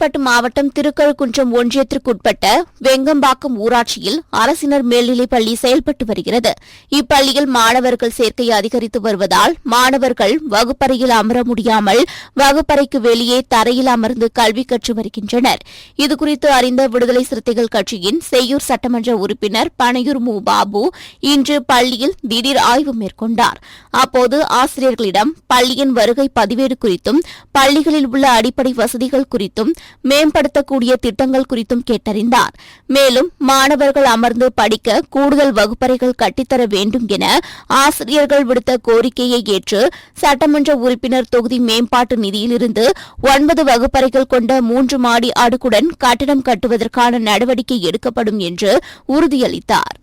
செங்கல்பட்டு மாவட்டம் திருக்கழுக்குன்றம் ஒன்றியத்திற்குட்பட்ட வெங்கம்பாக்கம் ஊராட்சியில் அரசினர் மேல்நிலைப் பள்ளி செயல்பட்டு வருகிறது. இப்பள்ளியில் மாணவர்கள் சேர்க்கை அதிகரித்து வருவதால் மாணவர்கள் வகுப்பறையில் அமர முடியாமல் வகுப்பறைக்கு வெளியே தரையில் அமர்ந்து கல்வி கற்று வருகின்றனர். இதுகுறித்து அறிந்த விடுதலை சிறுத்தைகள் கட்சியின் செய்யூர் சட்டமன்ற உறுப்பினர் பனையூர் மு. பாபு இன்று பள்ளியில் திடீர் ஆய்வு மேற்கொண்டார். அப்போது ஆசிரியர்களிடம் பள்ளியின் வருகை பதிவேடு குறித்தும் பள்ளிகளில் உள்ள அடிப்படை வசதிகள் குறித்தும் மேம்படுத்தக்கூடிய திட்டங்கள் குறித்தும் கேட்டறிந்தார். மேலும் மாணவர்கள் அமர்ந்து படிக்க கூடுதல் வகுப்பறைகள் கட்டித்தர வேண்டும் என ஆசிரியர்கள் விடுத்த கோரிக்கையை ஏற்று சட்டமன்ற உறுப்பினர் தொகுதி மேம்பாட்டு நிதியிலிருந்து ஒன்பது வகுப்பறைகள் கொண்ட மூன்று மாடி அடுக்குடன் கட்டடம் கட்டுவதற்கான நடவடிக்கை எடுக்கப்படும் என்று உறுதியளித்தார்.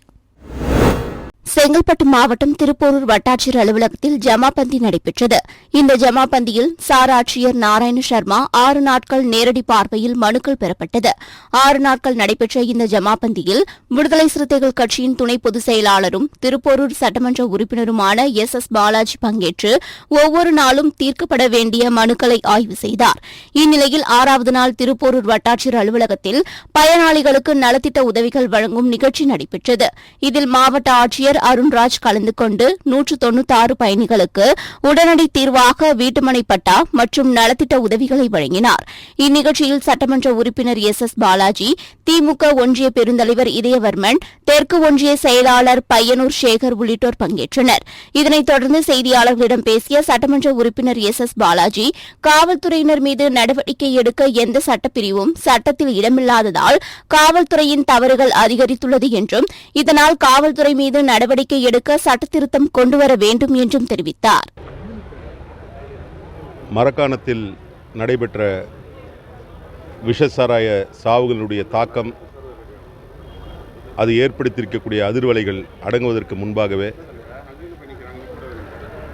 செங்கல்பட்டு மாவட்டம் திருப்போரூர் வட்டாட்சியர் அலுவலகத்தில் ஜமாபந்தி நடைபெற்றது. இந்த ஜமாபந்தியில் சார் ஆட்சியர் நாராயண சர்மா ஆறு நாட்கள் நேரடி பார்வையில் மனுக்கள் பெறப்பட்டது. ஆறு நாட்கள் நடைபெற்ற இந்த ஜமாபந்தியில் விடுதலை சிறுத்தைகள் கட்சியின் துணை பொதுச் செயலாளரும் திருப்போரூர் சட்டமன்ற உறுப்பினருமான எஸ் எஸ் பாலாஜி பங்கேற்று ஒவ்வொரு நாளும் தீர்க்கப்பட வேண்டிய மனுக்களை ஆய்வு செய்தார். இந்நிலையில் ஆறாவது நாள் திருப்போரூர் வட்டாட்சியர் அலுவலகத்தில் பயனாளிகளுக்கு நலத்திட்ட உதவிகள் வழங்கும் நிகழ்ச்சி நடைபெற்றது. இதில் மாவட்ட ஆட்சியர் அருண்ராஜ் கலந்து கொண்டு நூற்று தொன்னூத்தாறு பயணிகளுக்கு உடனடி தீர்வாக வீட்டுமனை பட்டா மற்றும் நலத்திட்ட உதவிகளை வழங்கினார். இந்நிகழ்ச்சியில் சட்டமன்ற உறுப்பினர் எஸ் எஸ் பாலாஜி திமுக ஒன்றிய பெருந்தலைவர் இதயவர்மன் தெற்கு ஒன்றிய செயலாளர் பையனூர் சேகர் உள்ளிட்டோர் பங்கேற்றனர். இதனைத் தொடர்ந்து செய்தியாளர்களிடம் பேசிய சட்டமன்ற உறுப்பினர் எஸ் எஸ் பாலாஜி காவல்துறையினர் மீது நடவடிக்கை எடுக்க எந்த சட்டப்பிரிவும் சட்டத்தில் இடமில்லாததால் காவல்துறையின் தவறுகள் அதிகரித்துள்ளது என்றும் இதனால் காவல்துறை மீது நடவடிக்கை நடவடிக்கை எடுக்க சட்டத்திருத்தம் கொண்டுவர வேண்டும் என்றும் தெரிவித்தார். மரக்காணத்தில் நடைபெற்ற விஷசாராய சாவுகளுடைய தாக்கம் அது ஏற்படுத்தியிருக்கக்கூடிய அதிர்வலைகள் அடங்குவதற்கு முன்பாகவே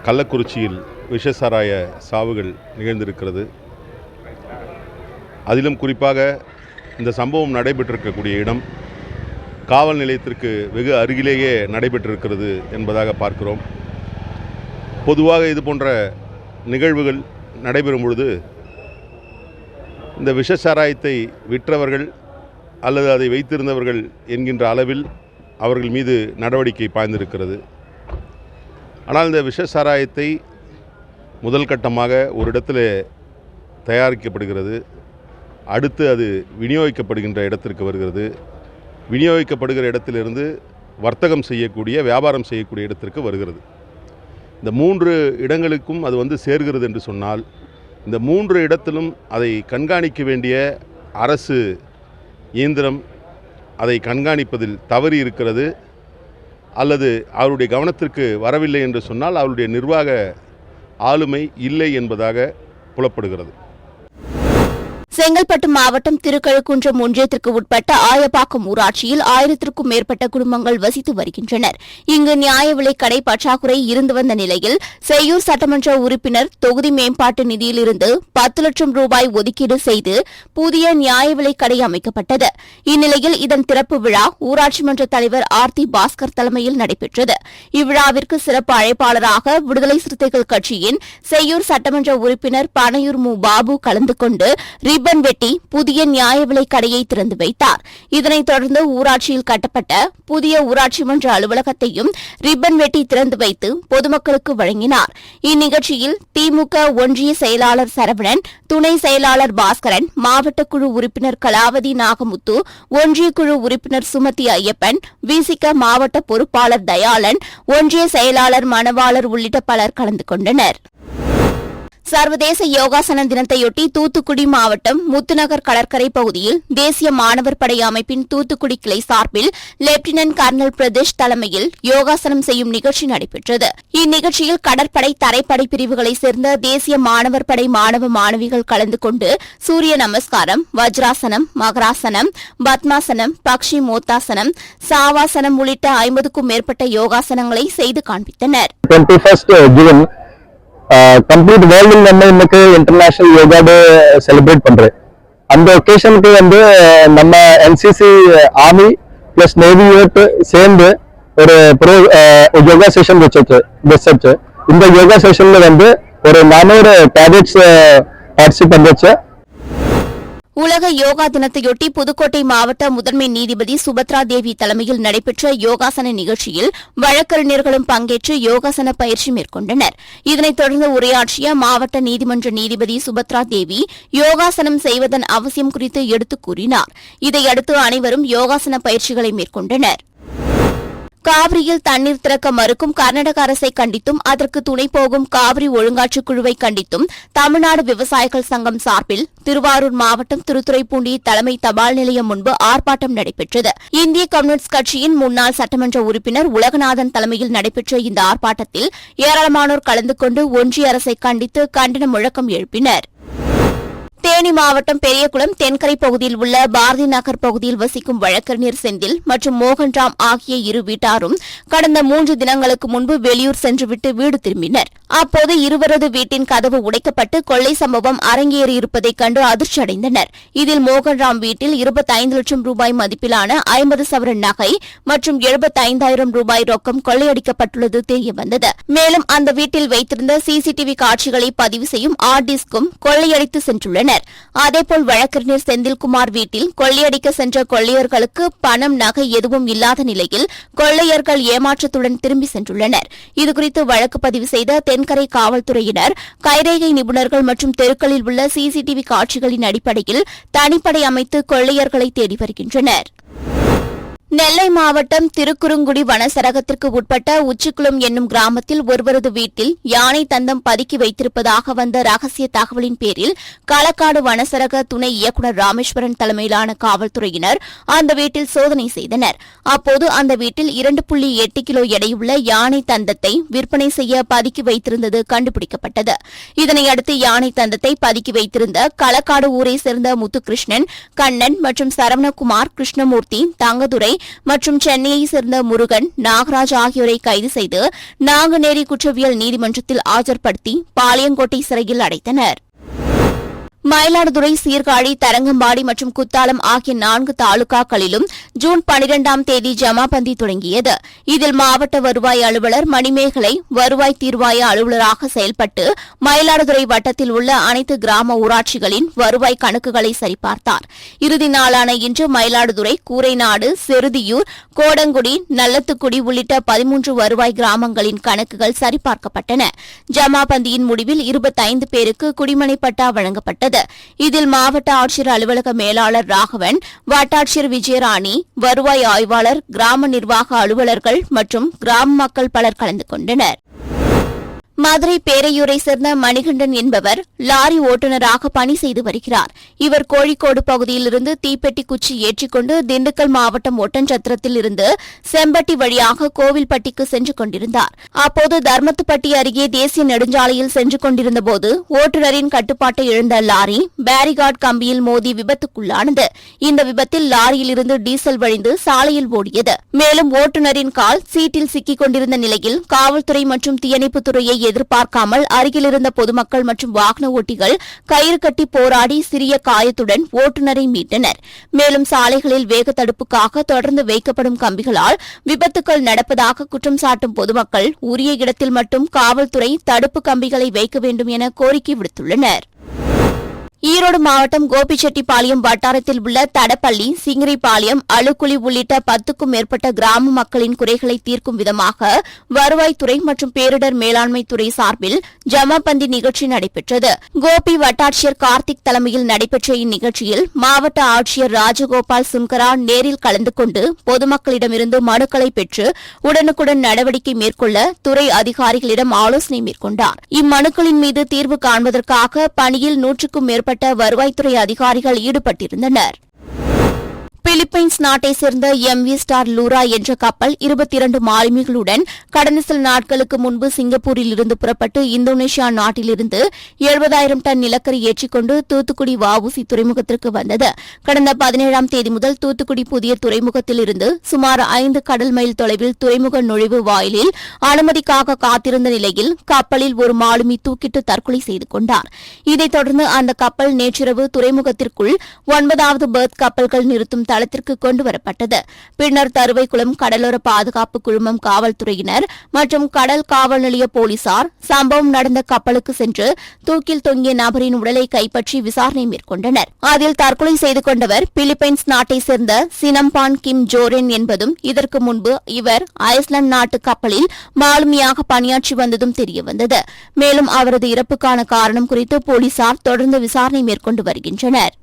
கள்ளக்குறிச்சியில் விஷசாராய சாவுகள் நிகழ்ந்திருக்கிறது. அதிலும் குறிப்பாக இந்த சம்பவம் நடைபெற்றிருக்கக்கூடிய இடம் காவல் நிலையத்திற்கு வெகு அருகிலேயே நடைபெற்றிருக்கிறது என்பதாக பார்க்கிறோம். பொதுவாக இது போன்ற நிகழ்வுகள் நடைபெறும் பொழுது இந்த விஷசாராயத்தை விற்றவர்கள் அல்லது அதை வைத்திருந்தவர்கள் என்கின்ற அளவில் அவர்கள் மீது நடவடிக்கை பாய்ந்திருக்கிறது. ஆனால் இந்த விஷசாராயத்தை முதல் கட்டமாக ஒரு இடத்துல தயாரிக்கப்படுகிறது. அடுத்து அது விநியோகிக்கப்படுகின்ற இடத்திற்கு வருகிறது. விநியோகிக்கப்படுகிற இடத்திலிருந்து வர்த்தகம் செய்யக்கூடிய வியாபாரம் செய்யக்கூடிய இடத்திற்கு வருகிறது. இந்த மூன்று இடங்களுக்கும் அது வந்து சேர்கிறது என்று சொன்னால் இந்த மூன்று இடத்திலும் அதை கண்காணிக்க வேண்டிய அரசு இயந்திரம் அதை கண்காணிப்பதில் தவறி இருக்கிறது. அல்லது அவருடைய கவனத்திற்கு வரவில்லை என்று சொன்னால் அவருடைய நிர்வாக ஆளுமை இல்லை என்பதாக புலப்படுகிறது. செங்கல்பட்டு மாவட்டம் திருக்கழுக்குன்றம் ஒன்றியத்திற்கு உட்பட்ட ஆயப்பாக்கம் ஊராட்சியில் ஆயிரத்திற்கும் மேற்பட்ட குடும்பங்கள் வசித்து வருகின்றனர். இங்கு நியாய விலைக் கடை பற்றாக்குறை இருந்து வந்த நிலையில் செய்யூர் சட்டமன்ற உறுப்பினர் தொகுதி மேம்பாட்டு நிதியிலிருந்து பத்து லட்சம் ரூபாய் ஒதுக்கீடு செய்து புதிய நியாய விலைக் கடை அமைக்கப்பட்டது. இந்நிலையில் இதன் திறப்பு விழா ஊராட்சி மன்ற தலைவர் ஆர்த்தி பாஸ்கர் தலைமையில் நடைபெற்றது. இவ்விழாவிற்கு சிறப்பு அழைப்பாளராக விடுதலை சிறுத்தைகள் கட்சியின் செய்யூர் சட்டமன்ற உறுப்பினர் பனையூர் மு. பாபு கலந்து கொண்டு ரிப்பன் வெட்டி புதிய நியாய விலை கடையை திறந்து வைத்தார். இதனைத் தொடர்ந்து ஊராட்சியில் கட்டப்பட்ட புதிய ஊராட்சி மன்ற அலுவலகத்தையும் ரிப்பன் வெட்டி திறந்து வைத்து பொதுமக்களுக்கு வழங்கினார். இந்நிகழ்ச்சியில் திமுக ஒன்றிய செயலாளர் சரவணன் துணை செயலாளர் பாஸ்கரன் மாவட்ட குழு உறுப்பினர் கலாவதி நாகமுத்து ஒன்றிய குழு உறுப்பினர் சுமதி ஐயப்பன் விசிக மாவட்ட பொறுப்பாளர் தயாளன் ஒன்றிய செயலாளர் மணவாளர் உள்ளிட்ட பலர் கலந்து கொண்டனர். சர்வதேச யோகாசன தினத்தையொட்டி தூத்துக்குடி மாவட்டம் முத்துநகர் கடற்கரை பகுதியில் தேசிய மாணவர் படை அமைப்பின் தூத்துக்குடி கிளை சார்பில் லெப்டினன்ட் கர்னல் பிரதேஷ் தலைமையில் யோகாசனம் செய்யும் நிகழ்ச்சி நடைபெற்றது. இந்நிகழ்ச்சியில் கடற்படை தரைப்படை பிரிவுகளைச் சேர்ந்த தேசிய மாணவர் படை மாணவ மாணவிகள் கலந்து கொண்டு சூரிய நமஸ்காரம் வஜ்ராசனம் மகராசனம் பத்மாசனம் பக்ஷி மோத்தாசனம் சாவாசனம் உள்ளிட்ட ஐம்பதுக்கும் மேற்பட்ட யோகாசனங்களை செய்து காண்பித்தனர். கம்ப்ளீட் வேர்ல்டில் நம்ம இன்னைக்கு இன்டர்நேஷனல் யோகா டே செலிப்ரேட் பண்றேன் அந்த ஒகேஷனுக்கு வந்து நம்ம NCC army plus navy unit சேர்ந்து ஒரு ப்ரோ யோகா செஷன் வச்சிச்சு வச்சிச்சு இந்த யோகா செஷன்ல வந்து ஒரு நானூறு கேடட்ஸ் பார்ட்டிசிபேட் பண்ணிச்சு உலக யோகா தினத்தையொட்டி புதுக்கோட்டை மாவட்ட முதன்மை நீதிபதி சுபத்ரா தேவி தலைமையில் நடைபெற்ற யோகாசன நிகழ்ச்சியில் வழக்கறிஞர்களும் பங்கேற்று யோகாசன பயிற்சி மேற்கொண்டனர். இதனைத் தொடர்ந்து உரையாற்றிய மாவட்ட நீதிமன்ற நீதிபதி சுபத்ரா தேவி யோகாசனம் செய்வதன் அவசியம் குறித்து எடுத்துக் கூறினார். இதையடுத்து அனைவரும் யோகாசன பயிற்சிகளை மேற்கொண்டனர். காவிரியில் தண்ணீர் திறக்க மறுக்கும் கர்நாடக அரசை கண்டித்தும் அதற்கு துணை போகும் காவிரி ஒழுங்காற்றுக் குழுவை கண்டித்தும் தமிழ்நாடு விவசாயிகள் சங்கம் சார்பில் திருவாரூர் மாவட்டம் திருத்துறைப்பூண்டி தலைமை தபால் நிலையம் முன்பு ஆர்ப்பாட்டம் நடைபெற்றது. இந்திய கம்யூனிஸ்ட் கட்சியின் முன்னாள் சட்டமன்ற உறுப்பினர் உலகநாதன் தலைமையில் நடைபெற்ற இந்த ஆர்ப்பாட்டத்தில் ஏராளமானோர் கலந்து கொண்டு ஒன்றிய அரசை கண்டித்து கண்டன முழக்கம் எழுப்பினர். தேனி மாவட்டம் பெரியகுளம் தென்கரை பகுதியில் உள்ள பாரதி நகர் பகுதியில் வசிக்கும் வழக்கறிஞர் செந்தில் மற்றும் மோகன்ராம் ஆகிய இரு வீட்டாரும் கடந்த மூன்று தினங்களுக்கு முன்பு வெளியூர் சென்றுவிட்டு வீடு திரும்பினர். அப்போது இருவரது வீட்டின் கதவு உடைக்கப்பட்டு கொள்ளை சம்பவம் அரங்கேறியிருப்பதைக் கண்டு அதிர்ச்சி அடைந்தனர் இதில் மோகன்ராம் வீட்டில் இருபத்தைந்து லட்சம் ரூபாய் மதிப்பிலான ஐம்பது சவரன் நகை மற்றும் எழுபத்தைந்தாயிரம் ரூபாய் ரொக்கம் கொள்ளையடிக்கப்பட்டுள்ளது தெரியவந்தது. மேலும் அந்த வீட்டில் வைத்திருந்த சிசிடிவி காட்சிகளை பதிவு செய்யும் ஆர்ட் டிஸ்கும் கொள்ளையடித்து சென்றுள்ளனர் அதேபோல் வழக்கறிஞர் செந்தில்குமார் வீட்டில் கொள்ளையடிக்க சென்ற கொள்ளையர்களுக்கு பணம் நகை எதுவும் இல்லாத நிலையில் கொள்ளையர்கள் ஏமாற்றத்துடன் திரும்பி சென்றுள்ளனர். இதுகுறித்து வழக்கு பதிவு செய்த தென்கரை காவல்துறையினர் கைரேகை நிபுணர்கள் மற்றும் தெருக்களில் உள்ள சிசிடிவி காட்சிகளின் அடிப்படையில் தனிப்படை அமைத்து கொள்ளையர்களை தேடி வருகின்றனர். நெல்லை மாவட்டம் திருக்குறுங்குடி வனசரகத்திற்கு உட்பட்ட உச்சிக்குளம் என்னும் கிராமத்தில் ஒருவரது வீட்டில் யானை தந்தம் பதுக்கி வைத்திருப்பதாக வந்த ரகசிய தகவலின் பேரில் களக்காடு வனசரக துணை இயக்குநர் ராமேஸ்வரன் தலைமையிலான காவல்துறையினர் அந்த வீட்டில் சோதனை செய்தனர். அப்போது அந்த வீட்டில் இரண்டு புள்ளி எட்டு கிலோ எடையுள்ள யானை தந்தத்தை விற்பனை செய்ய பதுக்கி வைத்திருந்தது கண்டுபிடிக்கப்பட்டது. இதனையடுத்து யானை தந்தத்தை பதுக்கி வைத்திருந்த களக்காடு ஊரை சேர்ந்த முத்துகிருஷ்ணன் கண்ணன் மற்றும் சரவணகுமார் கிருஷ்ணமூர்த்தி தங்கதுரை மற்றும் சென்னையைச் சேர்ந்த முருகன் நாகராஜ் ஆகியோரை கைது செய்து நாங்குநேரி குற்றவியல் நீதிமன்றத்தில் ஆஜர்படுத்தி பாளையங்கோட்டை சிறையில் அடைத்தனர். மயிலாடுதுறை சீர்காழி தரங்கம்பாடி மற்றும் குத்தாலம் ஆகிய நான்கு தாலுகாக்களிலும் ஜூன் பனிரெண்டாம் தேதி ஜமாபந்தி தொடங்கியது. இதில் மாவட்ட வருவாய் அலுவலர் மணிமேகலை வருவாய் தீர்வாய அலுவலராக செயல்பட்டு மயிலாடுதுறை வட்டத்தில் உள்ள அனைத்து கிராம ஊராட்சிகளின் வருவாய் கணக்குகளை சரிபார்த்தார். இறுதி நாளான இன்று மயிலாடுதுறை கூரைநாடு செருதியூர் கோடங்குடி நல்லத்துக்குடி உள்ளிட்ட பதிமூன்று வருவாய் கிராமங்களின் கணக்குகள் சரிபார்க்கப்பட்டன. ஜமாபந்தியின் முடிவில் இருபத்தைந்து பேருக்கு குடிமனை பட்டா வழங்கப்பட்டது. இதில் மாவட்ட ஆட்சியர் அலுவலக மேலாளர் ராகவன் வட்டாட்சியர் விஜயராணி வருவாய் ஆய்வாளர் கிராம நிர்வாக அலுவலர்கள் மற்றும் கிராம மக்கள் பலர் கலந்து கொண்டனர். மதுரை பேரையூரை சேர்ந்த மணிகண்டன் என்பவர் லாரி ஓட்டுநராக பணி செய்து வருகிறார். இவர் கோழிக்கோடு பகுதியிலிருந்து தீப்பெட்டி குச்சி ஏற்றிக்கொண்டு திண்டுக்கல் மாவட்டம் ஒட்டன்சத்திரத்தில் இருந்து செம்பட்டி வழியாக கோவில்பட்டிக்கு சென்று கொண்டிருந்தார். அப்போது தர்மத்துப்பட்டி அருகே தேசிய நெடுஞ்சாலையில் சென்று கொண்டிருந்தபோது ஓட்டுநரின் கட்டுப்பாட்டை இழந்த லாரி பேரிகார்ட் கம்பியில் மோதி விபத்துக்குள்ளானது. இந்த விபத்தில் லாரியிலிருந்து டீசல் வழிந்து சாலையில் ஓடியது. மேலும் ஓட்டுநரின் கால் சீட்டில் சிக்கிக் கொண்டிருந்த நிலையில் காவல்துறை மற்றும் தீயணைப்புத்துறையை துறையை எதிர்பார்க்காமல் அருகிலிருந்த பொதுமக்கள் மற்றும் வாகன ஓட்டிகள் கயிறு கட்டி போராடி சிறிய காயத்துடன் ஓட்டுநரை மீட்டனர். மேலும் சாலைகளில் வேக தடுப்புக்காக தொடர்ந்து வைக்கப்படும் கம்பிகளால் விபத்துக்கள் நடப்பதாக குற்றம் சாட்டும் பொதுமக்கள் உரிய இடத்தில் மட்டும் காவல்துறை தடுப்பு கம்பிகளை வைக்க வேண்டும் என கோரிக்கை விடுத்துள்ளனர். ஈரோடு மாவட்டம் கோபிச்செட்டிப்பாளையம் வட்டாரத்தில் உள்ள தடப்பள்ளி சிங்கிரிப்பாளையம் அழுக்குழி உள்ளிட்ட பத்துக்கும் மேற்பட்ட கிராம மக்களின் குறைகளை தீர்க்கும் விதமாக வருவாய்த்துறை மற்றும் பேரிடர் மேலாண்மை துறை சார்பில் ஜமாபந்தி நிகழ்ச்சி நடைபெற்றது. கோபி வட்டாட்சியர் கார்த்திக் தலைமையில் நடைபெற்ற இந்நிகழ்ச்சியில் மாவட்ட ஆட்சியர் ராஜகோபால் சுன்கரா நேரில் கலந்து கொண்டு பொதுமக்களிடமிருந்து மனுக்களை பெற்று உடனுக்குடன் நடவடிக்கை மேற்கொள்ள துறை அதிகாரிகளிடம் ஆலோசனை மேற்கொண்டார். இம்மனுக்களின் மீது தீர்வு காண்பதற்காக பணியில் நூற்றுக்கும் மேற்பட்ட வருவாய்த்துறை அதிகாரிகள் ஈடுபட்டிருந்தனர். பிலிப்பைன்ஸ் நாட்டை சேர்ந்த எம் வி ஸ்டார் லூரா என்ற கப்பல் இருபத்தி இரண்டு மாலுமிகளுடன் கடந்த சில நாட்களுக்கு முன்பு சிங்கப்பூரில் இருந்து புறப்பட்டு இந்தோனேஷியா நாட்டிலிருந்து எழுபதாயிரம் டன் நிலக்கரி ஏற்றிக்கொண்டு தூத்துக்குடி வஉசி துறைமுகத்திற்கு வந்தது. கடந்த பதினேழாம் தேதி முதல் தூத்துக்குடி புதிய துறைமுகத்தில் இருந்து சுமார் ஐந்து கடல் மைல் தொலைவில் துறைமுக நுழைவு வாயிலில் அனுமதிக்காக காத்திருந்த நிலையில் கப்பலில் ஒரு மாலுமி தூக்கிட்டு தற்கொலை செய்து கொண்டார். இதைத் தொடர்ந்து அந்த கப்பல் நேற்றிரவு துறைமுகத்திற்குள் ஒன்பதாவது பெர்த் கப்பல்கள் நிறுத்தும் தளத்திற்கு கொண்டுவரப்பட்டது. பின்னர் தருவைக்குளம் கடலோர பாதுகாப்பு குழுமம் காவல்துறையினர் மற்றும் கடல் காவல் நிலைய போலீசார் சம்பவம் நடந்த கப்பலுக்கு சென்று தூக்கில் தொங்கிய நபரின் உடலை கைப்பற்றி விசாரணை மேற்கொண்டனர். அதில் தற்கொலை செய்து கொண்டவர் பிலிப்பைன்ஸ் நாட்டை சேர்ந்த சினம்பான் கிம் ஜோரென் என்பதும் இதற்கு முன்பு இவர் ஐஸ்லாந்து நாட்டு கப்பலில் மாலுமியாக பணியாற்றி வந்ததும் தெரியவந்தது. மேலும் அவரது இறப்புக்கான காரணம் குறித்து போலீசார் தொடர்ந்து விசாரணை மேற்கொண்டு வருகின்றனர்.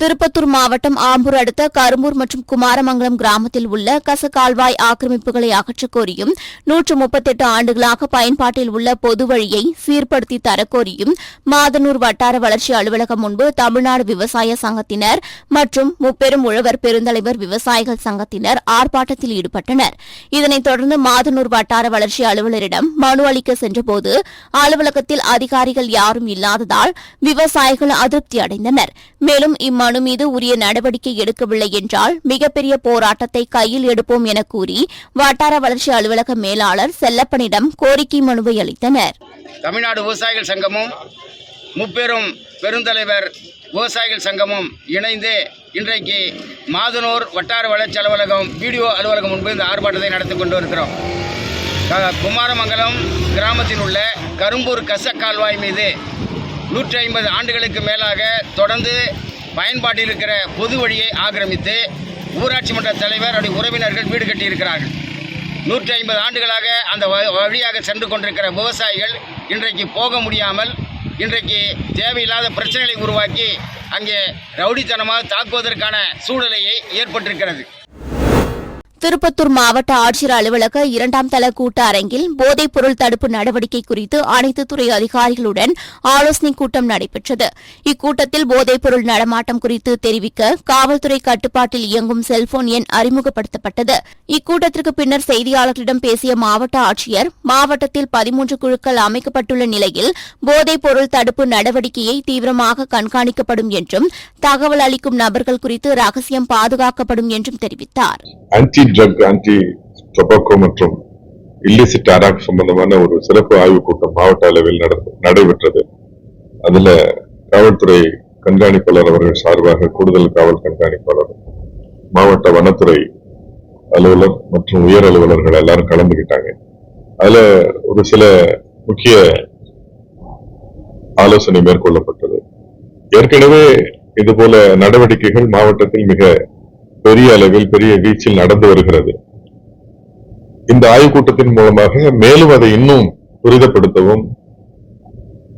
திருப்பத்தூர் மாவட்டம் ஆம்பூர் அடுத்த கரும்பூர் மற்றும் குமாரமங்கலம் கிராமத்தில் உள்ள கசகால்வாய் ஆக்கிரமிப்புகளை அகற்றக் கோரியும் நூற்று முப்பத்தெட்டு ஆண்டுகளாக பயன்பாட்டில் உள்ள பொது வழியை சீர்படுத்தி தரக்கோரியும் மாதனூர் வட்டார வளர்ச்சி அலுவலகம் முன்பு தமிழ்நாடு விவசாய சங்கத்தினர் மற்றும் முப்பெரும் உழவர் பெருந்தலைவர் விவசாயிகள் சங்கத்தினர் ஆர்ப்பாட்டத்தில் ஈடுபட்டனர். இதனைத் தொடர்ந்து மாதனூர் வட்டார வளர்ச்சி அலுவலரிடம் மனு அளிக்க சென்றபோது அலுவலகத்தில் அதிகாரிகள் யாரும் இல்லாததால் விவசாயிகள் அதிருப்தி அடைந்தனர். மேலும் இம்மனு மீது உரிய நடவடிக்கை எடுக்கவில்லை என்றால் மிகப்பெரிய போராட்டத்தை கையில் எடுப்போம் என கூறி வட்டார வளர்ச்சி அலுவலக மேலாளர் செல்லப்பனிடம் கோரிக்கை மனுவை அளித்தனர். தமிழ்நாடு விவசாயிகள் சங்கமும் முப்பெரும் பெருந்தலைவர் விவசாயிகள் சங்கமும் இணைந்து இன்றைக்கு மாதனூர் வட்டார வளர்ச்சி அலுவலகம் பிடிஓ அலுவலகம் முன்பு இந்த ஆர்ப்பாட்டத்தை நடத்தி கொண்டு இருக்கிறோம் குமாரமங்கலம் கிராமத்தில் உள்ள கரும்பூர் கசக்கால்வாய் மீது நூற்றி ஐம்பது ஆண்டுகளுக்கு மேலாக தொடர்ந்து பயன்பாட்டில் இருக்கிற பொது வழியை ஆக்கிரமித்து ஊராட்சி மன்ற தலைவர் அவருடைய உறவினர்கள் வீடு கட்டியிருக்கிறார்கள். நூற்றி ஐம்பது ஆண்டுகளாக அந்த வ- வழியாக சென்று கொண்டிருக்கிற விவசாயிகள் இன்றைக்கு போக முடியாமல் இன்றைக்கு தேவையில்லாத பிரச்சனைகளை உருவாக்கி அங்கே ரவுடித்தனமாக தாக்குவதற்கான சூழ்நிலையை ஏற்பட்டிருக்கிறது. திருப்பத்தூர் மாவட்ட ஆட்சியர் அலுவலக இரண்டாம் தள கூட்ட அரங்கில் போதைப் பொருள் தடுப்பு நடவடிக்கை குறித்து அனைத்து துறை அதிகாரிகளுடன் ஆலோசனைக் கூட்டம் நடைபெற்றது. இக்கூட்டத்தில் போதைப் பொருள் நடமாட்டம் குறித்து தெரிவிக்க காவல்துறை கட்டுப்பாட்டில் இயங்கும் செல்போன் எண் அறிமுகப்படுத்தப்பட்டது. இக்கூட்டத்திற்கு பின்னர் செய்தியாளர்களிடம் பேசிய மாவட்ட ஆட்சியர் மாவட்டத்தில் பதிமூன்று குழுக்கள் அமைக்கப்பட்டுள்ள நிலையில் போதைப் பொருள் தடுப்பு நடவடிக்கையை தீவிரமாக கண்காணிக்கப்படும் என்றும் தகவல் அளிக்கும் நபர்கள் குறித்து ரகசியம் பாதுகாக்கப்படும் என்றும் தெரிவித்தார். ட்ரக் ஆன்டி டொபாக்கோ மற்றும் இல்லிசிட் அராக் சம்பந்தமான ஒரு சிறப்பு ஆய்வுக் கூட்டம் மாவட்ட அளவில் நடைபெற்றது. அதுல காவல்துறை கண்காணிப்பாளர் அவர்கள் சார்பாக கூடுதல் காவல் கண்காணிப்பாளர் மாவட்ட வனத்துறை அலுவலர் மற்றும் உயர் அலுவலர்கள் எல்லாரும் கலந்துகிட்டாங்க. அதுல ஒரு சில முக்கிய ஆலோசனை மேற்கொள்ளப்பட்டது. ஏற்கனவே இது போல நடவடிக்கைகள் மாவட்டத்தில் மிக பெரிய அளவில் பெரிய வீச்சில் நடந்து வருகிறது. இந்த ஆய்வுக் கூட்டத்தின் மூலமாக மேலும் அதை இன்னும் துரிதப்படுத்தவும்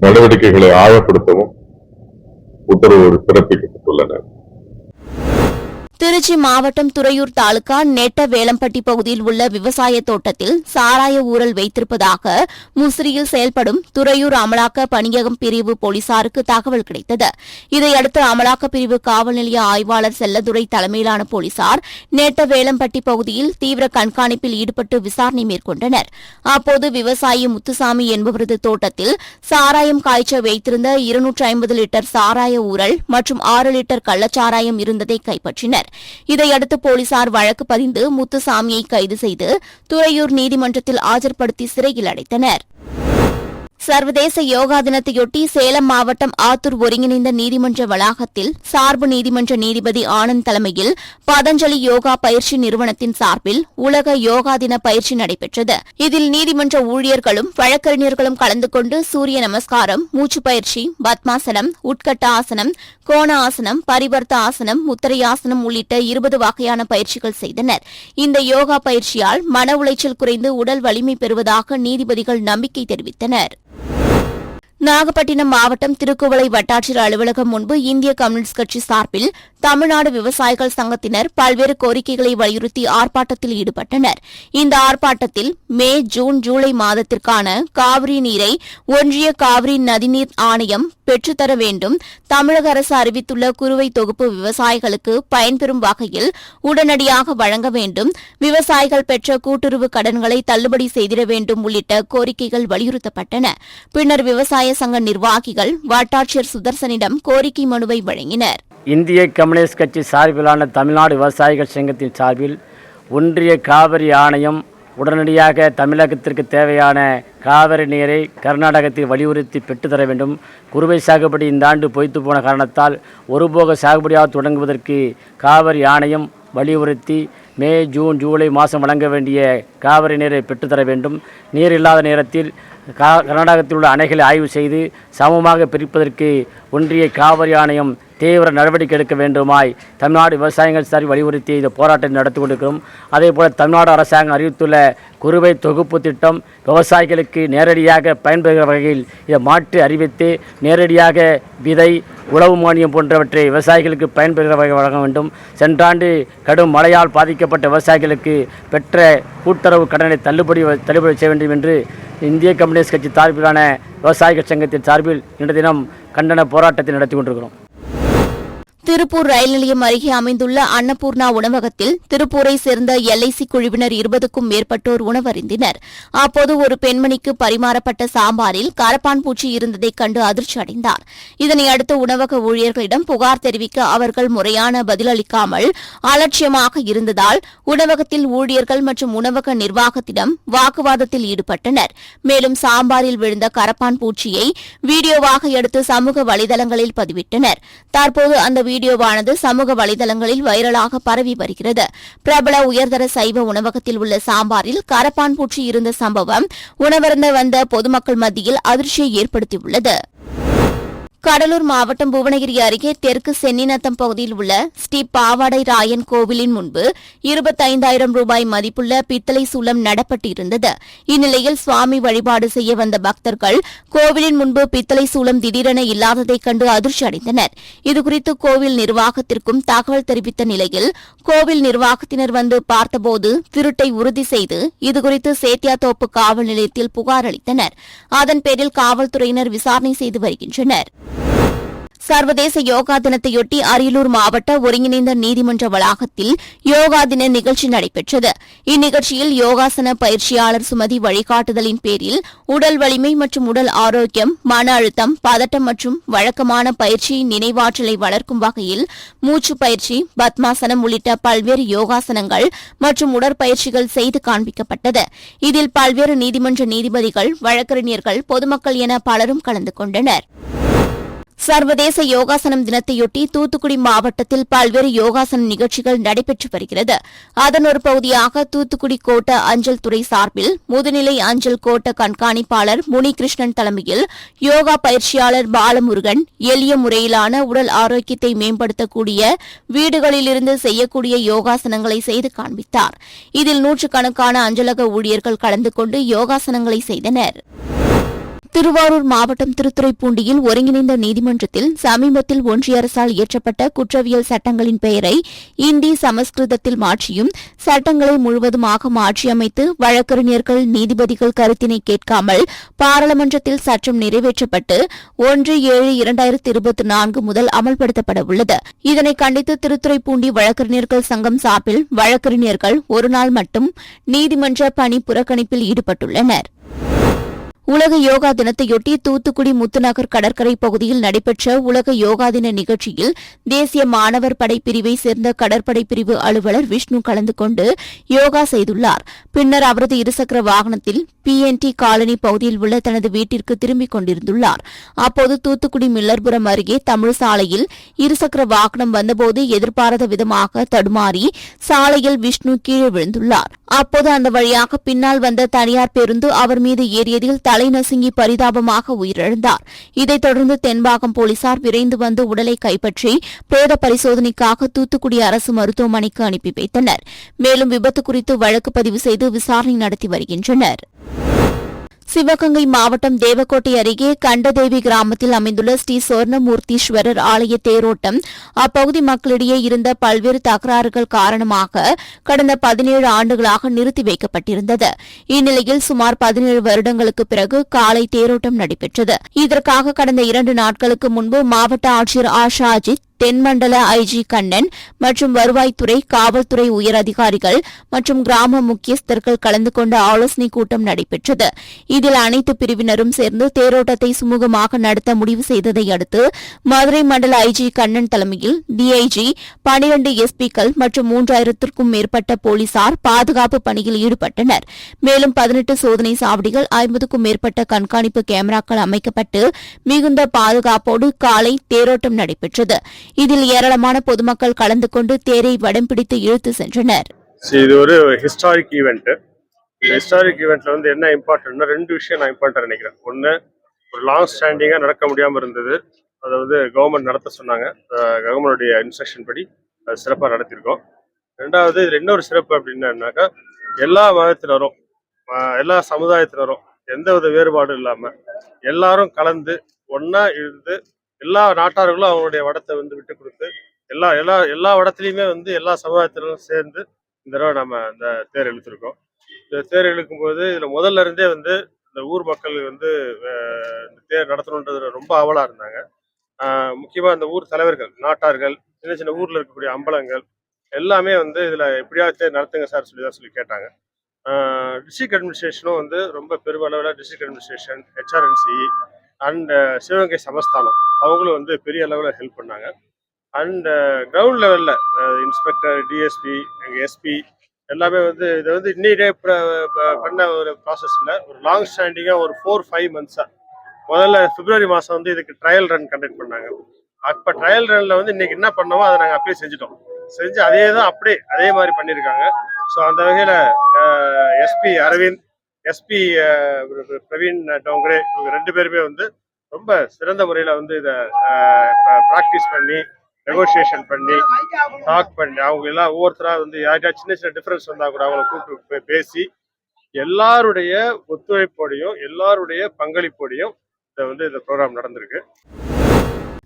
நடவடிக்கைகளை ஆழப்படுத்தவும் உத்தரவு பிறப்பிக்கப்பட்டுள்ளன. திருச்சி மாவட்டம் துறையூர் தாலுகா நெட்ட வேலம்பட்டி பகுதியில் உள்ள விவசாய தோட்டத்தில் சாராய ஊழல் வைத்திருப்பதாக முசிறியில் செயல்படும் துறையூர் அமலாக்க பணியகம் பிரிவு போலீசாருக்கு தகவல் கிடைத்தது. இதையடுத்து அமலாக்க பிரிவு காவல் நிலைய ஆய்வாளர் செல்லதுரை தலைமையிலான போலீசார் நெட்ட வேலம்பட்டி பகுதியில் தீவிர கண்காணிப்பில் ஈடுபட்டு விசாரணை மேற்கொண்டனர். அப்போது விவசாயி முத்துசாமி என்பவரது தோட்டத்தில் சாராயம் காய்ச்ச வைத்திருந்த இருநூற்று ஐம்பது லிட்டர் சாராய ஊரல் மற்றும் ஆறு லிட்டர் கள்ளச்சாராயம் இருந்ததை கைப்பற்றினர். இதையடுத்து போலீசார் வழக்கு பதிந்து முத்துசாமியை கைது செய்து துறையூர் நீதிமன்றத்தில் ஆஜர்படுத்தி சிறையில் அடைத்தனர். சர்வதேச யோகா தினத்தையொட்டி சேலம் மாவட்டம் ஆத்தூர் ஒருங்கிணைந்த நீதிமன்ற வளாகத்தில் சார்பு நீதிமன்ற நீதிபதி ஆனந்த் தலைமையில் பதஞ்சலி யோகா பயிற்சி நிறுவனத்தின் சார்பில் உலக யோகா தின பயிற்சி நடைபெற்றது. இதில் நீதிமன்ற ஊழியர்களும் வழக்கறிஞர்களும் கலந்து கொண்டு சூரிய நமஸ்காரம் மூச்சு பயிற்சி பத்மாசனம் உட்கட்ட ஆசனம் கோண ஆசனம் பரிவர்த்த ஆசனம் முத்திரையாசனம் உள்ளிட்ட இருபது வகையான பயிற்சிகள் செய்தனர். இந்த யோகா பயிற்சியால் மன உளைச்சல் குறைந்து உடல் வலிமை பெறுவதாக நீதிபதிகள் நம்பிக்கை தெரிவித்தனர். நாகப்பட்டினம் மாவட்டம் திருக்குவளை வட்டாட்சியர் அலுவலகம் முன்பு இந்திய கம்யூனிஸ்ட் கட்சி சார்பில் தமிழ்நாடு விவசாயிகள் சங்கத்தினர் பல்வேறு கோரிக்கைகளை வலியுறுத்தி ஆர்ப்பாட்டத்தில் ஈடுபட்டனர். இந்த ஆர்ப்பாட்டத்தில் மே ஜூன் ஜூலை மாதத்திற்கான காவிரி நீரை ஒன்றிய காவிரி நதிநீர் ஆணையம் பெற்றுத்தர வேண்டும். தமிழக அரசு அறிவித்துள்ள குறுவை தொகுப்பு விவசாயிகளுக்கு பயன்பெறும் வகையில் உடனடியாக வழங்க வேண்டும். விவசாயிகள் பெற்ற கூட்டுறவு கடன்களை தள்ளுபடி செய்திட வேண்டும் உள்ளிட்ட கோரிக்கைகள் வலியுறுத்தப்பட்டன. பின்னர் விவசாய சங்க நிர்வாகிகள் வட்டாட்சியர் சுதர்சனிடம் கோரிக்கை மனுவை வழங்கினர். இந்திய கம்யூனிஸ்ட் கட்சி சார்பிலான தமிழ்நாடு விவசாயிகள் சங்கத்தின் சார்பில் ஒன்றிய காவிரி ஆணையம் உடனடியாக தமிழகத்திற்கு தேவையான காவிரி நீரை கர்நாடகத்தில் வலியுறுத்தி பெற்றுத்தர வேண்டும். குறுவை சாகுபடி இந்த ஆண்டு பொய்த்து போன காரணத்தால் ஒருபோக சாகுபடியாக தொடங்குவதற்கு காவிரி ஆணையம் வலியுறுத்தி மே ஜூன் ஜூலை மாதம் வழங்க வேண்டிய காவிரி நீரை பெற்றுத்தர வேண்டும். நீர் இல்லாத நேரத்தில் கர்நாடகத்தில் உள்ள அணைகளை ஆய்வு செய்து சமமாக பிரிப்பதற்கு ஒன்றிய காவிரி ஆணையம் தீவிர நடவடிக்கை எடுக்க வேண்டுமாய் தமிழ்நாடு விவசாயிகள் சார்பில் வலியுறுத்தி இந்த போராட்டத்தை நடத்தி கொண்டிருக்கிறோம். அதே போல் தமிழ்நாடு அரசாங்கம் அறிவித்துள்ள குறுவை தொகுப்பு திட்டம் விவசாயிகளுக்கு நேரடியாக பயன்பெறுகிற வகையில் இதை மாற்றி அறிவித்து நேரடியாக விதை உழவு மானியம் போன்றவற்றை விவசாயிகளுக்கு பயன்பெறுகிற வகை வழங்க வேண்டும். சென்றாண்டு கடும் மழையால் பாதிக்கப்பட்ட விவசாயிகளுக்கு பெற்ற கூட்டுறவு கடனை தள்ளுபடி தள்ளுபடி செய்ய வேண்டும் என்று இந்திய கம்யூனிஸ்ட் கட்சி சார்பிலான விவசாயிகள் சங்கத்தின் சார்பில் இன்று தினம் கண்டன போராட்டத்தை நடத்தி கொண்டிருக்கிறோம். திருப்பூர் ரயில் நிலையம் அருகே அமைந்துள்ள அன்னபூர்ணா உணவகத்தில் திருப்பூரை சேர்ந்த எல்ஐசி குழுவினர் இருபதுக்கும் மேற்பட்டோர் உணவருந்தினர். அப்போது ஒரு பெண்மணிக்கு பரிமாறப்பட்ட சாம்பாரில் கரப்பான் பூச்சி இருந்ததைக் கண்டு அதிர்ச்சி அடைந்தார். இதனையடுத்து உணவக ஊழியர்களிடம் புகார் தெரிவிக்க அவர்கள் முறையான பதிலளிக்காமல் அலட்சியமாக இருந்ததால் உணவகத்தில் ஊழியர்கள் மற்றும் உணவக நிர்வாகத்திடம் வாக்குவாதத்தில் ஈடுபட்டனர். மேலும் சாம்பாரில் விழுந்த கரப்பான் பூச்சியை வீடியோவாக எடுத்து சமூக வலைதளங்களில் பதிவிட்டனர். தற்போது அந்த வீடியோவானது சமூக வலைதளங்களில் வைரலாக பரவி வருகிறது. பிரபல உயர்தர சைவ உணவகத்தில் உள்ள சாம்பாரில் கரப்பான் பூச்சி இருந்த சம்பவம் உணவருந்த வந்த பொதுமக்கள் மத்தியில் அதிர்ச்சியை ஏற்படுத்தியுள்ளது. கடலூர் மாவட்டம் புவனகிரி அருகே தெற்கு சென்னிநத்தம் பகுதியில் உள்ள ஸ்ரீ பாவாடை ராயன் கோவிலின் முன்பு இருபத்தைந்தாயிரம் ரூபாய் மதிப்புள்ள பித்தளை சூலம் நடப்பட்டிருந்தது. இந்நிலையில் சுவாமி வழிபாடு செய்ய வந்த பக்தர்கள் கோவிலின் முன்பு பித்தளை சூலம் திடீரென இல்லாததைக் கண்டு அதிர்ச்சி அடைந்தனர். இதுகுறித்து கோவில் நிர்வாகத்திற்கும் தகவல் தெரிவித்த நிலையில் கோவில் நிர்வாகத்தினர் வந்து பார்த்தபோது திருட்டை உறுதி செய்து இதுகுறித்து சேத்தியாத்தோப்பு காவல் நிலையத்தில் புகார் அளித்தனர். அதன் பேரில் காவல்துறையினர் விசாரணை செய்து வருகின்றனர். சர்வதேச யோகா தினத்தையொட்டி அரியலூர் மாவட்ட ஒருங்கிணைந்த நீதிமன்ற வளாகத்தில் யோகா தின நிகழ்ச்சி நடைபெற்றது. இந்நிகழ்ச்சியில் யோகாசன பயிற்சியாளர் சுமதி வழிகாட்டுதலின் பேரில் உடல் வலிமை மற்றும் உடல் ஆரோக்கியம் மன அழுத்தம் பதட்டம் மற்றும் வழக்கமான பயிற்சி நினைவாற்றலை வளர்க்கும் வகையில் மூச்சு பயிற்சி பத்மாசனம் உள்ளிட்ட பல்வேறு யோகாசனங்கள் மற்றும் உடற்பயிற்சிகள் செய்து காண்பிக்கப்பட்டது. இதில் பல்வேறு நீதிமன்ற நீதிபதிகள் வழக்கறிஞர்கள் பொதுமக்கள் என பலரும் கலந்து கொண்டனர். சர்வதேச யோகாசனம் தினத்தையொட்டி தூத்துக்குடி மாவட்டத்தில் பல்வேறு யோகாசன நிகழ்ச்சிகள் நடைபெற்று வருகிறது. அதன் ஒரு பகுதியாக தூத்துக்குடி கோட்ட அஞ்சல் துறை சார்பில் முதுநிலை அஞ்சல் கோட்ட கண்காணிப்பாளர் முனிகிருஷ்ணன் தலைமையில் யோகா பயிற்சியாளர் பாலமுருகன் எளிய முறையிலான உடல் ஆரோக்கியத்தை மேம்படுத்தக்கூடிய வீடுகளிலிருந்து செய்யக்கூடிய யோகாசனங்களை செய்து காண்பித்தார். இதில் நூற்றுக்கணக்கான அஞ்சலக ஊழியர்கள் கலந்து கொண்டு யோகாசனங்களை செய்தனர். திருவாரூர் மாவட்டம் திருத்துறைப்பூண்டியில் ஒருங்கிணைந்த நீதிமன்றத்தில் சமீபத்தில் ஒன்றிய அரசால் இயற்றப்பட்ட குற்றவியல் சட்டங்களின் பெயரை இந்தி சமஸ்கிருதத்தில் மாற்றியும் சட்டங்களை முழுவதுமாக மாற்றியமைத்து வழக்கறிஞர்கள் நீதிபதிகள் கருத்தினை கேட்காமல் பாராளுமன்றத்தில் சட்டம் நிறைவேற்றப்பட்டு ஒன்று ஏழு இரண்டாயிரத்தி இருபத்தி நான்கு முதல் அமல்படுத்தப்பட உள்ளது இதனை கண்டித்து திருத்துறைப்பூண்டி வழக்கறிஞர்கள் சங்கம் சார்பில் வழக்கறிஞர்கள் ஒருநாள் மட்டும் நீதிமன்ற பணி புறக்கணிப்பில் ஈடுபட்டுள்ளனர். உலக யோகா தினத்தையொட்டி தூத்துக்குடி முத்துநகர் கடற்கரை பகுதியில் நடைபெற்ற உலக யோகா தின நிகழ்ச்சியில் தேசிய மாணவர் படைப்பிரிவை சேர்ந்த கடற்படை பிரிவு அலுவலர் விஷ்ணு கலந்து கொண்டு யோகா செய்துள்ளார். பின்னர் அவரது இருசக்கர வாகனத்தில் பிஎன்டி காலனி பகுதியில் உள்ள தனது வீட்டிற்கு திரும்பிக் கொண்டிருந்துள்ளார். அப்போது தூத்துக்குடி மில்லர்புரம் அருகே தமிழ் சாலையில் இருசக்கர வாகனம் வந்தபோது எதிர்பாராத விதமாக தடுமாறி சாலையில் விஷ்ணு கீழே விழுந்துள்ளார். அப்போது அந்த வழியாக பின்னால் வந்த தனியார் பேருந்து அவர் மீது ஏறியதில் தலை நசுங்கி பரிதாபமாக உயிரிழந்தார். இதைத் தொடர்ந்து தென்பாகம் போலீசார் விரைந்து வந்து உடலை கைப்பற்றி பிரேத பரிசோதனைக்காக தூத்துக்குடி அரசு மருத்துவமனைக்கு அனுப்பி வைத்தனர். மேலும் விபத்து குறித்து வழக்கு பதிவு செய்து விசாரணை நடத்தி வருகின்றனர். சிவகங்கை மாவட்டம் தேவக்கோட்டை அருகே கண்டதேவி கிராமத்தில் அமைந்துள்ள ஸ்ரீ சொர்ணமூர்த்தீஸ்வரர் ஆலய தேரோட்டம். அப்பகுதி மக்களிடையே இருந்த பல்வேறு தகராறுகள் காரணமாக கடந்த பதினேழு ஆண்டுகளாக நிறுத்தி வைக்கப்பட்டிருந்தது. இந்நிலையில் சுமார் பதினேழு வருடங்களுக்கு பிறகு காலை தேரோட்டம் நடைபெற்றது. இதற்காக கடந்த இரண்டு நாட்களுக்கு முன்பு மாவட்ட ஆட்சியர் ஆஷா அஜித் தென்மண்டல ஐஜி கண்ணன் மற்றும் வருவாய்த்துறை காவல்துறை உயர் அதிகாரிகள் மற்றும் கிராம முக்கியஸ்தர்கள் கலந்து கொண்ட ஆலோசனைக் கூட்டம் நடைபெற்றது. இதில் அனைத்து பிரிவினரும் சேர்ந்து தேரோட்டத்தை சுமூகமாக நடத்த முடிவு செய்ததை அடுத்து மதுரை மண்டல ஐஜி கண்ணன் தலைமையில் டிஐஜி பனிரண்டு எஸ்பிக்கள் மற்றும் மூன்றாயிரத்திற்கும் மேற்பட்ட போலீசார் பாதுகாப்பு பணியில் ஈடுபட்டனர். மேலும் பதினெட்டு சோதனை சாவடிகள் ஐம்பதுக்கும் மேற்பட்ட கண்காணிப்பு கேமராக்கள் அமைக்கப்பட்டு மிகுந்த பாதுகாப்போடு காலை தேரோட்டம் நடைபெற்றது. இதில் ஏராளமான பொதுமக்கள் கலந்து கொண்டு தேரை வடம் பிடித்து இழுத்து சென்றனர். இது ஒரு ஹிஸ்டாரிக் ஈவெண்ட் இந்த ஹிஸ்டாரிக் ஈவெண்ட்ல வந்து என்ன இம்பார்ட்டன்ட்னா ரெண்டு விஷயம் நான் இம்பார்ட்டன் நினைக்கிறேன். ஒன்று ஒரு லாங் ஸ்டாண்டிங்காக நடக்க முடியாமல் இருந்தது. அதை வந்து கவர்மெண்ட் நடத்த சொன்னாங்க. கவர்மெண்டுடைய இன்ஸ்ட்ரக்ஷன் படி அது சிறப்பாக நடத்தியிருக்கோம் ரெண்டாவது இதில் இன்னொரு சிறப்பு அப்படின்னாக்கா எல்லா மதத்தினரும் எல்லா சமுதாயத்தினரும் எந்த வித வேறுபாடும் இல்லாமல் எல்லாரும் கலந்து ஒன்றா இருந்து எல்லா நாட்டார்களும் அவங்களுடைய வடத்தை வந்து விட்டு கொடுத்து எல்லா எல்லா எல்லா வடத்துலையுமே வந்து எல்லா சமுதாயத்திலும் சேர்ந்து இந்த தடவை நம்ம இந்த தேர் இழுத்துருக்கோம். இந்த தேர் இழுக்கும் போது இதுல முதல்ல இருந்தே வந்து இந்த ஊர் மக்கள் வந்து இந்த தேர் நடத்தணுன்றதுல ரொம்ப ஆவலா இருந்தாங்க. முக்கியமாக முக்கியமா இந்த ஊர் தலைவர்கள் நாட்டார்கள் சின்ன சின்ன ஊர்ல இருக்கக்கூடிய அம்பலங்கள் எல்லாமே வந்து இதுல எப்படியாவது தேர் நடத்துங்க சார் சொல்லி தான் சொல்லி கேட்டாங்க. டிஸ்ட்ரிக்ட் அட்மினிஸ்ட்ரேஷனும் வந்து ரொம்ப பெருமளவில் district administration HRNC and uh, Sivaganga Samasthanam. அவங்களும் வந்து பெரிய அளவில் ஹெல்ப் பண்ணாங்க. அண்ட் கிரவுண்ட் லெவலில் இன்ஸ்பெக்டர் டிஎஸ்பி எங்கள் எஸ்பி எல்லாமே வந்து இதை வந்து இன்னிடே பண்ண ஒரு ப்ராசஸில் ஒரு லாங் ஸ்டாண்டிங்காக ஒரு ஃபோர் ஃபைவ் மந்த்ஸாக முதல்ல பிப்ரவரி மாதம் வந்து இதுக்கு ட்ரையல் ரன் கண்டக்ட் பண்ணாங்க. அப்போ ட்ரையல் ரனில் வந்து இன்னைக்கு என்ன பண்ணோமோ அதை நாங்கள் அப்படியே செஞ்சுட்டோம். செஞ்சு அதே தான் அப்படியே அதே மாதிரி பண்ணியிருக்காங்க ஸோ அந்த வகையில் எஸ்பி அரவிந்த் எஸ்பி பிரவீன் டோங்கரே இவங்க ரெண்டு பேருமே வந்து ரொம்ப சிறந்த முறையில் வந்து இதை ப்ராக்டிஸ் பண்ணி நெகோசியேஷன் பண்ணி டாக் பண்ணி அவங்க எல்லாம் ஒவ்வொருத்தரா வந்து யார்கிட்ட சின்ன சின்ன டிஃப்ரென்ஸ் வந்தா கூட அவங்கள கூப்பிட்டு பேசி எல்லாருடைய ஒத்துழைப்போடையும் எல்லாருடைய பங்களிப்போடையும் இதை வந்து இந்த ப்ரோக்ராம் நடந்திருக்கு.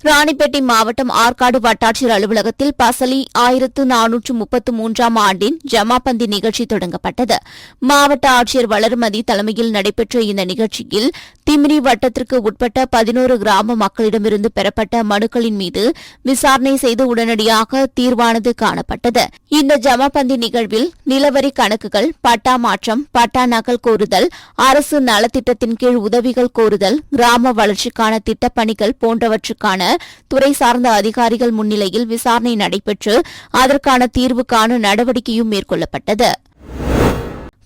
ராணிப்பேட்டை மாவட்டம் ஆற்காடு வட்டாட்சியர் அலுவலகத்தில் பசலி ஆயிரத்து நானூற்று முப்பத்து மூன்றாம் ஆண்டின் ஜமாபந்தி நிகழ்ச்சி தொடங்கப்பட்டது. மாவட்ட ஆட்சியர் வளர்மதி தலைமையில் நடைபெற்ற இந்த நிகழ்ச்சியில் திமிரி வட்டத்திற்கு உட்பட்ட பதினோரு கிராம மக்களிடமிருந்து பெறப்பட்ட மனுக்களின் மீது விசாரணை செய்து உடனடியாக தீர்வானது காணப்பட்டது. இந்த ஜமாபந்தி நிகழ்வில் நிலவரி கணக்குகள் பட்டா மாற்றம் பட்டா நகல் கோருதல் அரசு நலத்திட்டத்தின் கீழ் உதவிகள் கோருதல் கிராம வளர்ச்சிக்கான திட்டப்பணிகள் போன்றவற்றுக்கான துறை சார்ந்த அதிகாரிகள் முன்னிலையில் விசாரணை நடைபெற்று அதற்கான தீர்வுக்கான நடவடிக்கையும் மேற்கொள்ளப்பட்டது.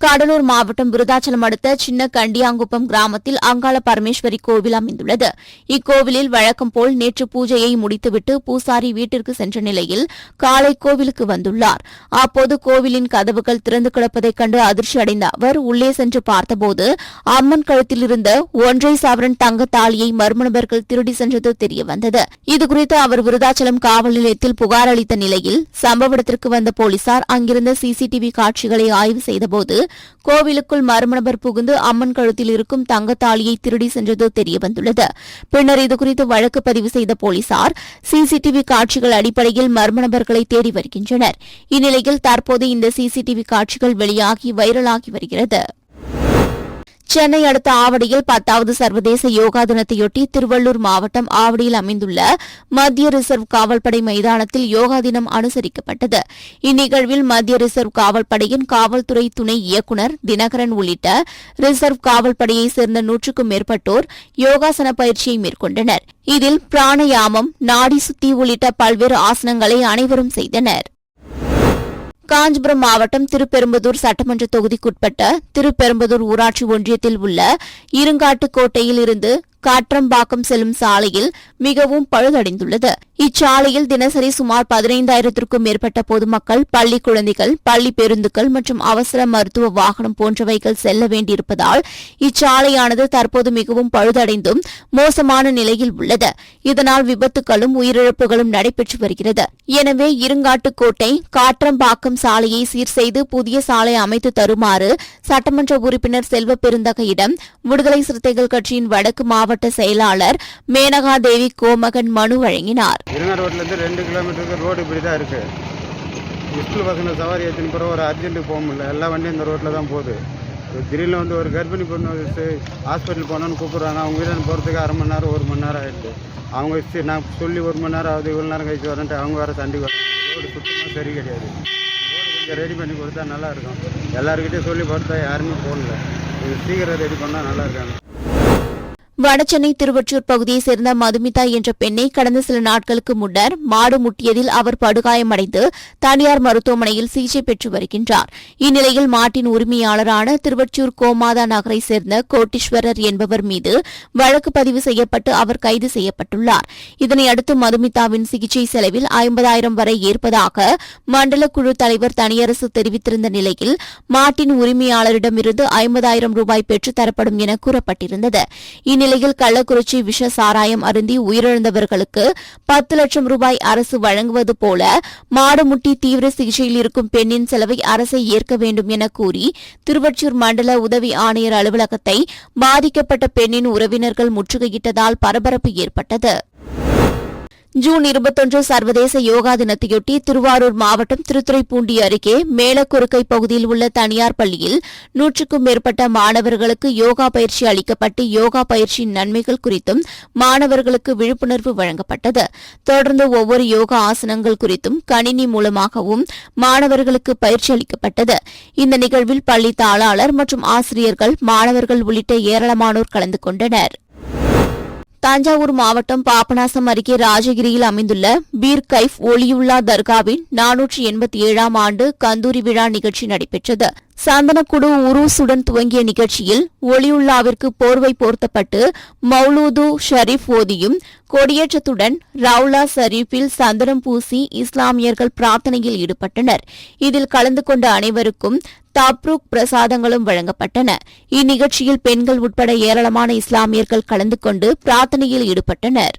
கடலூர் மாவட்டம் விருதாச்சலம் அடுத்த சின்ன கண்டியாங்குப்பம் கிராமத்தில் அங்காள பரமேஸ்வரி கோவில் அமைந்துள்ளது. இக்கோவிலில் வழக்கம் போல் நேற்று பூஜையை முடித்துவிட்டு பூசாரி வீட்டிற்கு சென்ற நிலையில் காலை கோவிலுக்கு வந்துள்ளார். அப்போது கோவிலின் கதவுகள் திறந்து கிடப்பதைக் கண்டு அதிர்ச்சி அடைந்த அவர் உள்ளே சென்று பார்த்தபோது அம்மன் கழுத்தில் இருந்த ஒன்றை சவரன் தங்க தாலியை மர்ம நபர்கள் திருடி சென்றது தெரியவந்தது. இதுகுறித்து அவர் விருதாச்சலம் காவல் நிலையத்தில் புகார் அளித்த நிலையில் சம்பவ இடத்திற்கு வந்த போலீசார் அங்கிருந்த சிசிடிவி காட்சிகளை ஆய்வு செய்தபோது கோவிலுக்குள் மர்ம நபர் புகுந்து அம்மன் கழுத்தில் இருக்கும் தங்கத்தாலியை திருடி சென்றது தெரியவந்துள்ளது. பின்னர் இதுகுறித்து வழக்கு பதிவு செய்த போலீசார் சிசிடிவி காட்சிகள் அடிப்படையில் மர்ம நபர்களை தேடி வருகின்றனர். இந்நிலையில் தற்போது இந்த சிசிடிவி காட்சிகள் வெளியாகி வைரலாகி வருகிறது. சென்னை அடுத்த ஆவடியில் பத்தாவது சர்வதேச யோகா தினத்தையொட்டி திருவள்ளூர் மாவட்டம் ஆவடியில் அமைந்துள்ள மத்திய ரிசர்வ் காவல்படை மைதானத்தில் யோகா தினம் அனுசரிக்கப்பட்டது. இந்நிகழ்வில் மத்திய ரிசர்வ் காவல்படையின் காவல்துறை துணை இயக்குநர் தினகரன் உள்ளிட்ட ரிசர்வ் காவல்படையைச் சேர்ந்த நூற்றுக்கும் மேற்பட்டோர் யோகாசன பயிற்சியை மேற்கொண்டனர். இதில் பிராணயாமம் நாடி சுத்தி உள்ளிட்ட பல்வேறு ஆசனங்களை அனைவரும் செய்தனர். காஞ்சிபுரம் மாவட்டம் திருப்பெரும்புதூர் சட்டமன்ற தொகுதிக்குட்பட்ட திருப்பெரும்புதூர் ஊராட்சி ஒன்றியத்தில் உள்ள இருங்காட்டுக்கோட்டையில் இருந்து காற்றம்பாக்கம் செல்லும் சாலையில் மிகவும் பழுதடைந்துள்ளது. இச்சாலையில் தினசரி சுமார் பதினைந்தாயிரத்திற்கும் மேற்பட்ட பொதுமக்கள் பள்ளி குழந்தைகள் பள்ளி பேருந்துகள் மற்றும் அவசர மருத்துவ வாகனம் போன்றவைகள் செல்ல வேண்டியிருப்பதால் இச்சாலையானது தற்போது மிகவும் பழுதடைந்தும் மோசமான நிலையில் உள்ளது. இதனால் விபத்துகளும் உயிரிழப்புகளும் நடைபெற்று வருகிறது. எனவே இருங்காட்டுக்கோட்டை காற்றம்பாக்கம் சாலையை சீர் செய்து புதிய சாலை அமைத்து தருமாறு சட்டமன்ற உறுப்பினர் செல்வ பெருந்தகையிடம் விடுதலை சிறுத்தைகள் கட்சியின் வடக்கு மாவட்ட செயலாளர் மேனகா தேவி கோமகன் மனு வழங்கினார். ரெண்டு கிலோமீட்டருக்கு ரோடு இப்படி தான் இருக்குது ஸ்கூல் பசங்க சவாரி ஏற்றின பிறகு ஒரு அர்ஜென்ட்டுக்கு போக முடியல. எல்லா வண்டியும் இந்த ரோட்டில் தான் போகுது. திடீர்னு வந்து ஒரு கர்ப்பிணி பொண்ணு ஹாஸ்பிட்டல் போனோன்னு கூப்பிட்றாங்க. அவங்க வீட்டில் போகிறதுக்கு அரை மணி நேரம் ஒரு மணி நேரம் ஆகிடுது அவங்க சரி, நான் சொல்லி ஒரு மணி நேரம் ஆகுது இவ்வளோ நேரம் கழிச்சு வரேன்ட்டு அவங்க வேறு சண்டைக்கு வராங்க. ரோடு சுத்தமாக சரி கிடையாது. ரோடு கொஞ்சம் ரெடி பண்ணி கொடுத்தா நல்லா இருக்கும். எல்லாருக்கிட்டையும் சொல்லி பார்த்தா யாருமே போடல இது சீக்கிரம் ரெடி பண்ணால் நல்லா இருக்காங்க. வடசென்னை திருவொற்றியூர் பகுதியைச் சேர்ந்த மதுமிதா என்ற பெண்ணை கடந்த சில நாட்களுக்கு முன்னர் மாடு முட்டியதில் அவர் படுகாயமடைந்து தனியார் மருத்துவமனையில் சிகிச்சை பெற்று வருகின்றார். இந்நிலையில் மாட்டின் உரிமையாளரான திருவொற்றியூர் கோமாதா நகரைச் சேர்ந்த கோட்டீஸ்வரர் என்பவர் மீது வழக்கு பதிவு செய்யப்பட்டு அவர் கைது செய்யப்பட்டுள்ளார். இதனையடுத்து மதுமிதாவின் சிகிச்சை செலவில் ஐம்பதாயிரம் வரை ஏற்பதாக மண்டல குழு தலைவர் தனியரசு தெரிவித்திருந்த நிலையில் மாட்டின் உரிமையாளரிடமிருந்து ஐம்பதாயிரம் ரூபாய் பெற்றுத் தரப்படும் என கூறப்பட்டிருந்தது. இந்நிலையில் கள்ளக்குறிச்சி விஷ சாராயம் அருந்தி உயிரிழந்தவர்களுக்கு பத்து லட்சம் ரூபாய் அரசு வழங்குவது போல மாடுமுட்டி தீவிர சிகிச்சையில் இருக்கும் பெண்ணின் செலவை அரசை ஏற்க வேண்டும் என கூறி திருவொற்றியூர் மண்டல உதவி ஆணையர் அலுவலகத்தை பாதிக்கப்பட்ட பெண்ணின் உறவினர்கள் முற்றுகையிட்டதால் பரபரப்பு ஏற்பட்டது. ஜூன் இருபத்தொன்று சர்வதேச யோகா தினத்தையொட்டி திருவாரூர் மாவட்டம் திருத்துறைப்பூண்டி அருகே மேலக்குறுக்கை பகுதியில் உள்ள தனியார் பள்ளியில் நூற்றுக்கும் மேற்பட்ட மாணவர்களுக்கு யோகா பயிற்சி அளிக்கப்பட்டு யோகா பயிற்சியின் நன்மைகள் குறித்தும் மாணவர்களுக்கு விழிப்புணர்வு வழங்கப்பட்டது. தொடர்ந்து ஒவ்வொரு யோகா ஆசனங்கள் குறித்தும் கணினி மூலமாகவும் மாணவர்களுக்கு பயிற்சி அளிக்கப்பட்டது. இந்த நிகழ்வில் பள்ளி தாளாளர் மற்றும் ஆசிரியர்கள் மாணவர்கள் உள்ளிட்ட ஏராளமானோர் கலந்து கொண்டனர். தஞ்சாவூர் மாவட்டம் பாபநாசம் அருகே ராஜகிரியில் அமைந்துள்ள பீர் கைஃப் ஒளியுல்லா தர்காவின் நானூற்றி எண்பத்தி ஏழாம் ஆண்டு கந்தூரி விழா நிகழ்ச்சி நடைபெற்றது. சந்தனக்குடு உருசுடன் துவங்கிய நிகழ்ச்சியில் ஒளியுல்லாவிற்கு போர்வை போர்த்தப்பட்டு மௌலூது ஷரீப் ஓதியும் கொடியேற்றத்துடன் ரவுலா ஷரீஃபில் சந்தனம் பூசி இஸ்லாமியர்கள் பிரார்த்தனையில் ஈடுபட்டனர். இதில் கலந்து கொண்ட அனைவருக்கும் தாப்ரூக் பிரசாதங்களும் வழங்கப்பட்டன. இந்நிகழ்ச்சியில் பெண்கள் உட்பட ஏராளமான இஸ்லாமியர்கள் கலந்து கொண்டு பிரார்த்தனையில் ஈடுபட்டனர்.